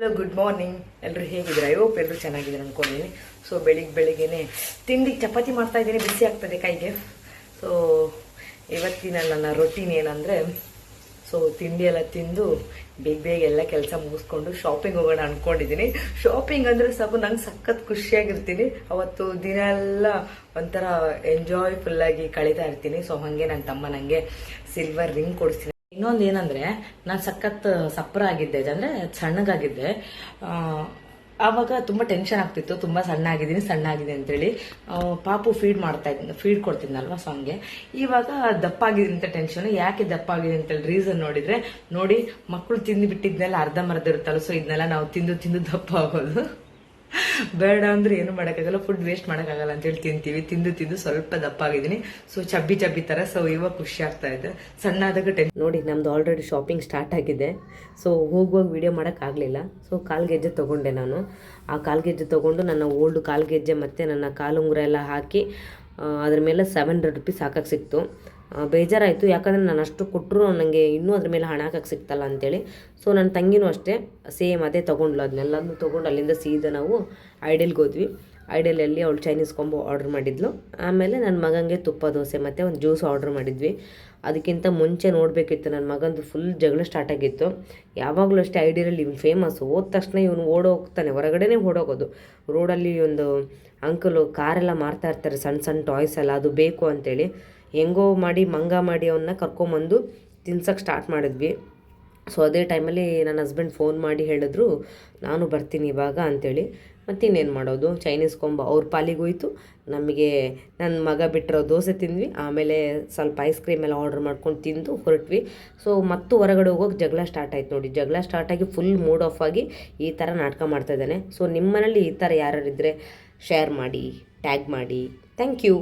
Hello good morning ಎಲ್ಲರೂ ಹೇಗಿದ್ದಾರೆ? I hope ಎಲ್ಲರೂ ಚೆನ್ನಾಗಿದ್ದಾರೆ ಅನ್ಕೊಂಡಿದ್ದೀನಿ ಸೊ ಬೆಳಿಗ್ಗೆ ಬೆಳಿಗ್ಗೆನೆ ತಿಂಡಿ ಚಪಾತಿ ಮಾಡ್ತಾ ಇದ್ದೀನಿ. ಬಿಸಿ ಆಗ್ತದೆ ಕೈಗೆ. ಸೊ ಇವತ್ತಿನ ನನ್ನ ರೊಟೀನ್ ಏನಂದರೆ ಸೊ ತಿಂಡಿ ಎಲ್ಲ ತಿಂದು ಬೇಗ ಬೇಗ ಎಲ್ಲ ಕೆಲಸ ಮುಗಿಸ್ಕೊಂಡು ಶಾಪಿಂಗ್ ಹೋಗೋಣ ಅನ್ಕೊಂಡಿದ್ದೀನಿ ಶಾಪಿಂಗ್ ಅಂದರೆ ಸ್ವಲ್ಪ ನಂಗೆ ಸಖತ್ ಖುಷಿಯಾಗಿರ್ತೀನಿ. ಅವತ್ತು ದಿನ ಎಲ್ಲ ಒಂಥರ ಎಂಜಾಯ್ಫುಲ್ ಆಗಿ ಕಳೀತಾ ಇರ್ತೀನಿ. ಸೊ ಹಾಗೆ ನನ್ನ ತಮ್ಮ ನನಗೆ ಸಿಲ್ವರ್ ರಿಂಗ್ ಕೊಡಿಸ್ತೀನಿ ಇನ್ನೊಂದು ಏನಂದ್ರೆ, ನಾನು ಸಖತ್ ಸಪ್ರ ಆಗಿದ್ದೆ ಅಂದ್ರೆ ಸಣ್ಣಗಾಗಿದ್ದೆ. ಆವಾಗ ತುಂಬಾ ಟೆನ್ಷನ್ ಆಗ್ತಿತ್ತು. ತುಂಬಾ ಸಣ್ಣ ಆಗಿದ್ದೀನಿ ಸಣ್ಣ ಆಗಿದೆ ಅಂತೇಳಿ ಪಾಪು ಫೀಡ್ ಮಾಡ್ತಾ ಇದ್ದೀನಿ ಫೀಡ್ ಕೊಡ್ತಿದ್ನಲ್ವಾ ಸೊ ಹಂಗೆ ಇವಾಗ ದಪ್ಪ ಅಂತ ಟೆನ್ಷನ್ ಯಾಕೆ ದಪ್ಪ ಆಗಿದೆ ಅಂತೇಳಿ ರೀಸನ್ ನೋಡಿದ್ರೆ, ನೋಡಿ ಮಕ್ಕಳು ತಿಂದು ಬಿಟ್ಟಿದ್ನೆಲ್ಲ ಅರ್ಧ ಮರ್ಧ ಇರುತ್ತಲ್ಲ ಸೊ ಇದನ್ನೆಲ್ಲ ನಾವು ತಿಂದು ತಿಂದು ದಪ್ಪ ಆಗೋದು ಬೇಡ ಅಂದ್ರೆ ಏನು ಮಾಡೋಕ್ಕಾಗಲ್ಲ ಫುಡ್ ವೇಸ್ಟ್ ಮಾಡೋಕ್ಕಾಗಲ್ಲ ಅಂತೇಳಿ ತಿಂತೀವಿ. ತಿಂದು ತಿಂದು ಸ್ವಲ್ಪ ದಪ್ಪ ಆಗಿದ್ದೀನಿ ಸೊ ಚಬ್ಬಿ ಚಬ್ಬಿ ತರ ಸೊ ಇವಾಗ ಖುಷಿ ಆಗ್ತಾ ಇದೆ. ಸಣ್ಣ ಆದಾಗ ಟೆನ್ ನೋಡಿ, ನಮ್ದು ಆಲ್ರೆಡಿ ಶಾಪಿಂಗ್ ಸ್ಟಾರ್ಟ್ ಆಗಿದೆ. ಸೊ ಹೋಗುವಾಗ ವಿಡಿಯೋ ಮಾಡೋಕ್ಕಾಗಲಿಲ್ಲ ಸೊ ಕಾಲ್ಗೆಜ್ಜೆ ತೊಗೊಂಡೆ ನಾನು. ಆ ಕಾಲ್ಗೆಜ್ಜೆ ತೊಗೊಂಡು ನನ್ನ ಓಲ್ಡ್ ಕಾಲ್ಗೆಜ್ಜೆ ಮತ್ತು ನನ್ನ ಕಾಲುಂಗುರ ಎಲ್ಲ ಹಾಕಿ ಅದ್ರ ಮೇಲೆ ಸೆವೆನ್ ಹಂಡ್ರೆಡ್ ರುಪೀಸ್ ಹಾಕಕ್ಕೆ ಸಿಕ್ತು. ಬೇಜಾರಾಯಿತು. ಯಾಕಂದರೆ ನಾನು ಅಷ್ಟು ಕೊಟ್ಟರು ನನಗೆ ಇನ್ನೂ ಅದ್ರ ಮೇಲೆ ಹಣ ಹಾಕಕ್ಕೆ ಸಿಗ್ತಲ್ಲ ಅಂತೇಳಿ. ಸೊ ನನ್ನ ತಂಗಿನೂ ಅಷ್ಟೇ, ಸೇಮ್ ಅದೇ ತೊಗೊಂಡ್ಲು ಅದನ್ನೆಲ್ಲನೂ ತೊಗೊಂಡು ಅಲ್ಲಿಂದ ಸೀದಾ ನಾವು ಐಡಲ್ಗೆ ಹೋದ್ವಿ. ಐಡಲಲ್ಲಿ ಅವಳು ಚೈನೀಸ್ ಕೊಂಬು ಆರ್ಡ್ರ್ ಮಾಡಿದ್ಲು. ಆಮೇಲೆ ನನ್ನ ಮಗನಿಗೆ ತುಪ್ಪ, ದೋಸೆ ಮತ್ತು ಒಂದು ಜ್ಯೂಸ್ ಆರ್ಡ್ರ್ ಮಾಡಿದ್ವಿ. ಅದಕ್ಕಿಂತ ಮುಂಚೆ ನೋಡಬೇಕಿತ್ತು, ನನ್ನ ಮಗಂದು ಫುಲ್ ಜಗಳ ಸ್ಟಾರ್ಟ್ ಆಗಿತ್ತು. ಯಾವಾಗಲೂ ಅಷ್ಟೇ ಐಡಿಯಲ್ಲಿ ಇವ್ನು ಫೇಮಸ್ ಹೋದ ತಕ್ಷಣ ಇವನು ಓಡೋಗ್ತಾನೆ ಹೊರಗಡೆನೇ ಓಡೋಗೋದು. ರೋಡಲ್ಲಿ ಒಂದು ಅಂಕಲು ಕಾರೆಲ್ಲ ಮಾರ್ತಾ ಇರ್ತಾರೆ ಸಣ್ಣ ಸಣ್ಣ ಟಾಯ್ಸ್ ಎಲ್ಲ, ಅದು ಬೇಕು ಅಂತೇಳಿ. ಹೆಂಗೋ ಮಾಡಿ, ಮಂಗ ಮಾಡಿ ಅವನ್ನ ಕರ್ಕೊಂಬಂದು ತಿನ್ಸೋಕ್ಕೆ ಸ್ಟಾರ್ಟ್ ಮಾಡಿದ್ವಿ. ಸೊ ಅದೇ ಟೈಮಲ್ಲಿ ನನ್ನ ಹಸ್ಬೆಂಡ್ ಫೋನ್ ಮಾಡಿ ಹೇಳಿದ್ರು, ನಾನು ಬರ್ತೀನಿ ಇವಾಗ ಅಂತೇಳಿ ಮತ್ತಿನ್ನೇನು ಮಾಡೋದು? ಚೈನೀಸ್ ಕೊಂಬ ಅವ್ರ ಪಾಲಿಗೋಯ್ತು ನಮಗೆ ನನ್ನ ಮಗ ಬಿಟ್ಟಿರೋ ದೋಸೆ ತಿಂದ್ವಿ. ಆಮೇಲೆ ಸ್ವಲ್ಪ ಐಸ್ ಕ್ರೀಮ್ ಎಲ್ಲ ಆರ್ಡ್ರ್ ಮಾಡ್ಕೊಂಡು ತಿಂದು ಹೊರಟ್ವಿ. ಸೊ ಮತ್ತು ಹೊರಗಡೆ ಹೋಗೋಕೆ ಜಗಳ ಸ್ಟಾರ್ಟ್ ಆಯ್ತು ನೋಡಿ. ಜಗಳ ಸ್ಟಾರ್ಟ್ ಆಗಿ ಫುಲ್ ಮೂಡ್ ಆಫ್ ಆಗಿ ಈ ಥರ ನಾಟಕ ಮಾಡ್ತಾ ಇದ್ದಾನೆ. ಸೊ ನಿಮ್ಮ ಮನೇಲಿ ಈ ಥರ ಯಾರಿದ್ರೆ ಶೇರ್ ಮಾಡಿ ಟ್ಯಾಗ್ ಮಾಡಿ. Thank you